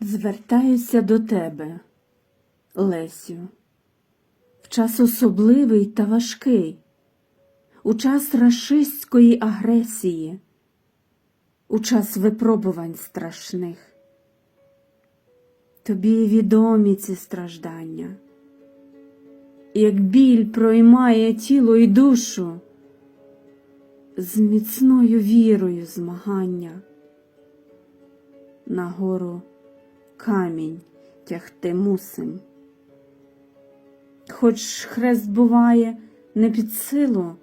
Звертаюся до тебе, Лесю, в час особливий та важкий, у час рашистської агресії, у час випробувань страшних. Тобі відомі ці страждання, як біль проймає тіло і душу, з міцною вірою змагання. Нагору камінь тягти мусим. Хоч хрест буває не під силу,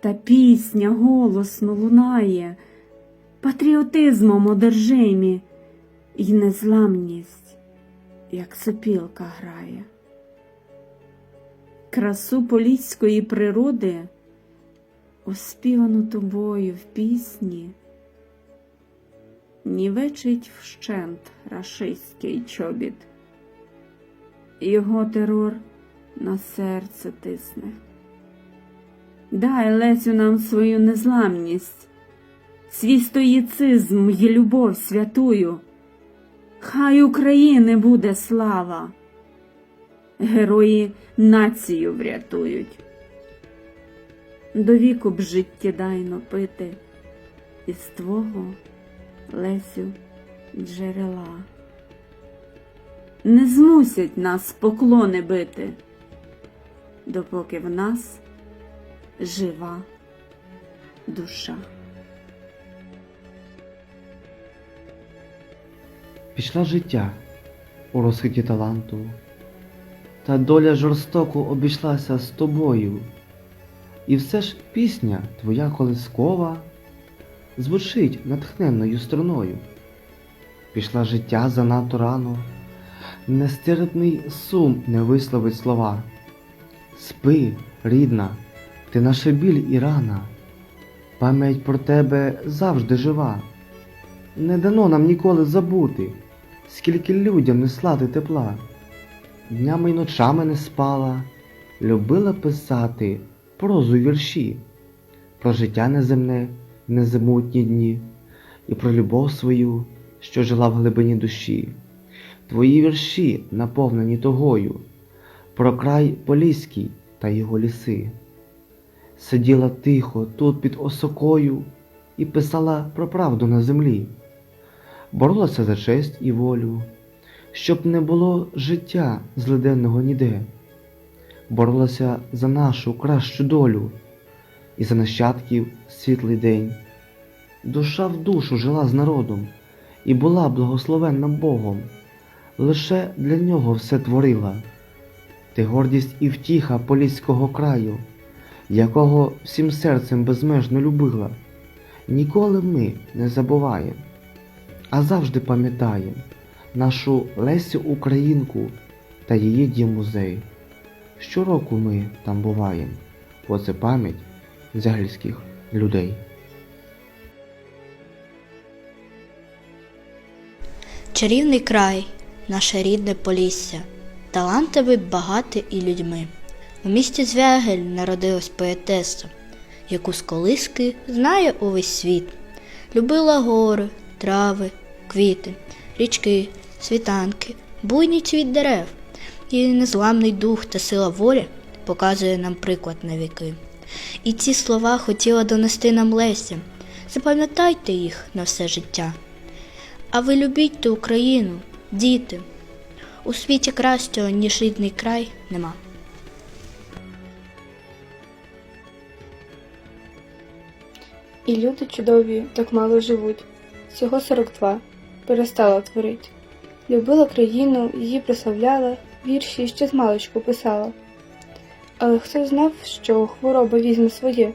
та пісня голосно лунає, патріотизмом одержимі, й незламність, як сопілка грає. Красу поліської природи, оспівану тобою в пісні, нівечить вщент рашистський чобіт. Його терор на серце тисне. Дай Лесю нам свою незламність, свій стоїцизм й любов святую. Хай України буде слава, герої націю врятують. До віку б життєдайно пити із твого Лесю джерела. Не змусять нас поклони бити, допоки в нас жива душа. Пішла життя у розхиті таланту, та доля жорстоко обійшлася з тобою. І все ж пісня твоя колискова звучить натхненною струною. Пішла життя занадто рано, нестерпний сум не висловить слова. Спи, рідна, ти наша біль і рана, пам'ять про тебе завжди жива. Не дано нам ніколи забути, скільки людям несла ти тепла. Днями й ночами не спала, любила писати прозу вірші, про життя неземне, незамутні дні, і про любов свою, що жила в глибині душі. Твої вірші наповнені тогою, про край Поліський та його ліси. Сиділа тихо тут під осокою і писала про правду на землі боролася за честь і волю, щоб не було життя злиденного ніде, боролася за нашу кращу долю і за нащадків світлий день. Душа в душу жила з народом і була благословенна Богом, лише для нього все творила. Ти гордість і втіха поліського краю, якого всім серцем безмежно любила. Ніколи ми не забуваємо а завжди пам'ятаєм нашу Лесю Українку та її дім музей. Щороку ми там буваєм, бо це пам'ять загальських людей. Чарівний край, наше рідне Полісся, талантовий, багатий і людьми. У місті Звягель народилась поетеса, яку з колиски знає увесь світ. Любила гори, трави, квіти, річки, світанки, буйний цвіт дерев. Її незламний дух та сила волі показує нам приклад на віки. І ці слова хотіла донести нам Леся. Запам'ятайте їх на все життя. А ви любіть ту Україну, діти. У світі кращого, ніж рідний край, нема. І люди чудові так мало живуть. Всього 42. Перестала творить. Любила країну, її прославляла, вірші ще з маличку писала. Але хто знав, що хвороба візьме своє?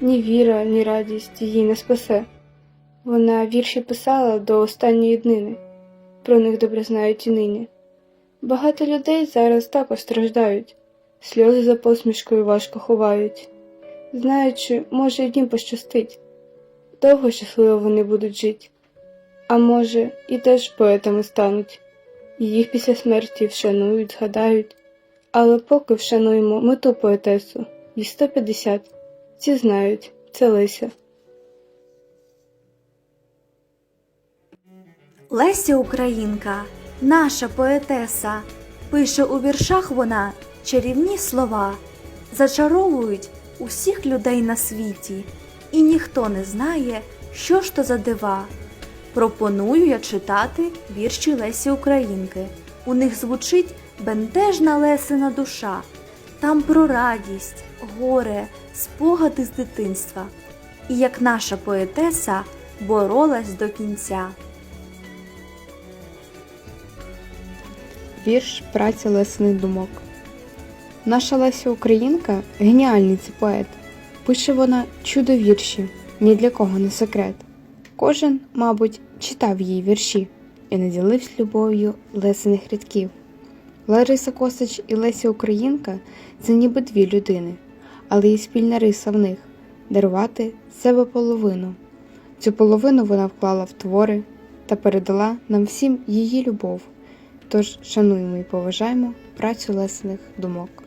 Ні віра, ні радість її не спасе. Вона вірші писала до останньої днини, про них добре знають і нині. Багато людей зараз також страждають, сльози за посмішкою важко ховають, знаючи, може, їм пощастить, довго щасливо вони будуть жити. А може, і теж поетами стануть, і їх після смерті вшанують, згадають, але поки вшануємо мету поетесу, їй 150, ці знають, це Леся. Леся Українка, наша поетеса, пише у віршах вона чарівні слова, зачаровують усіх людей на світі, і ніхто не знає, що ж то за дива. Пропоную я читати вірші Лесі Українки. У них звучить бентежна лесина душа. Там про радість, горе, спогади з дитинства. І як наша поетеса боролась до кінця. Вірш Праця Лесиних думок. Наша Леся Українка геніальний це поет. Пише вона чудо вірші, ні для кого не секрет. Кожен, мабуть, читав її вірші і наділився любов'ю лесених рядків. Лариса Косач і Леся Українка це ніби дві людини, але є спільна риса в них дарувати себе половину. Цю половину вона вклала в твори та передала нам всім її любов. Тож шануємо і поважаємо працю лесених думок.